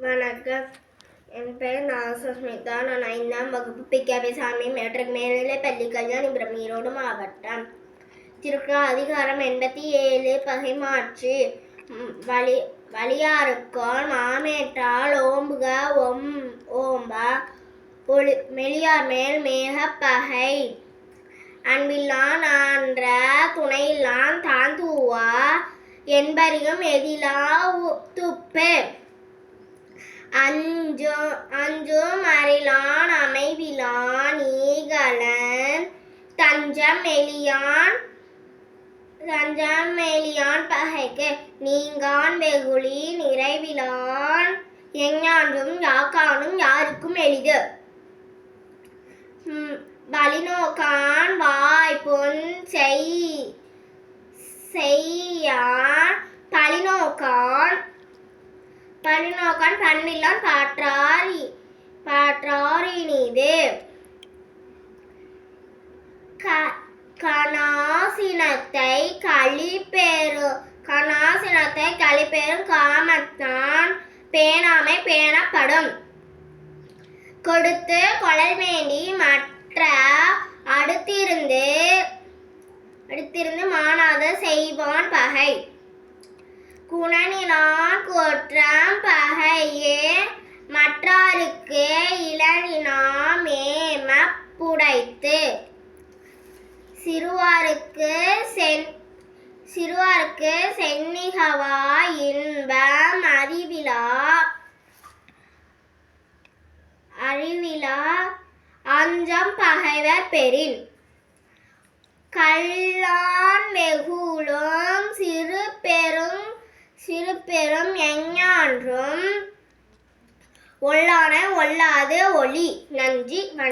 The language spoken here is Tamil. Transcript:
வணக்கம். என் பெயர் நாகசுஸ்மிதா நான் ஐந்தாம் வகுப்பு பிகேபி சாமி மேட்ரிக் மேல்நிலை பள்ளி கல்யாணிபுரம் ஈரோடு மாவட்டம். திருக்குறள் அதிகாரம் எண்பத்தி ஏழு பகைமாற்று வழி வலி வலியாருக்கால் மாமேற்றால் ஓம்புக ஒம் ஓம்பா. ஒளி மெலியார் மேல் மேக பகை. அன்பில்லான் ஆன்ற துணையில்லான் தாந்தூவா என்பரியும் எதிலா உ- துப்பு அஞ்சும் அஞ்சும் அறிலான் அமைவிலான் ஈகலன் தஞ்சம் எலியான் தஞ்சம் எலியான் பகைக்கு நீங்கான் வெகுளி நிறைவிலான் எஞ்ஞான்றும் யாக்கானும் யாருக்கும் எளிது. ம், வழிநோக்கான் வாய் பொன் செய் செய்யான் பழிநோக்கான் பண்பில்லான் பாற்றாரி பாற்றாரினிது க- கனாசினத்தை களிப்பெரு கணாசினத்தை களிப்பெரும் காமத்தான் பேணாமை பேணப்படும். கொடுத்து கொழல் வேண்டி மற்ற அடுத்திருந்து அடுத்திருந்து மாணாத செய்வான் பகை. குணனினான் குற்றம் பகையே மற்றாருக்கு இளநினாமேம புடைத்து. சிறுவாருக்கு சென் சிறுவாருக்கு சென்னிகவா இன்பம் அறிவிழா அறிவிழா அஞ்சம் பகைவர் பெறின். கல்லான் வெகுளோ சிறுபெரும் எஞ்ஞான்றும் ஒல்லான ஒல்லாது ஒளி நன்றி வணக்கம்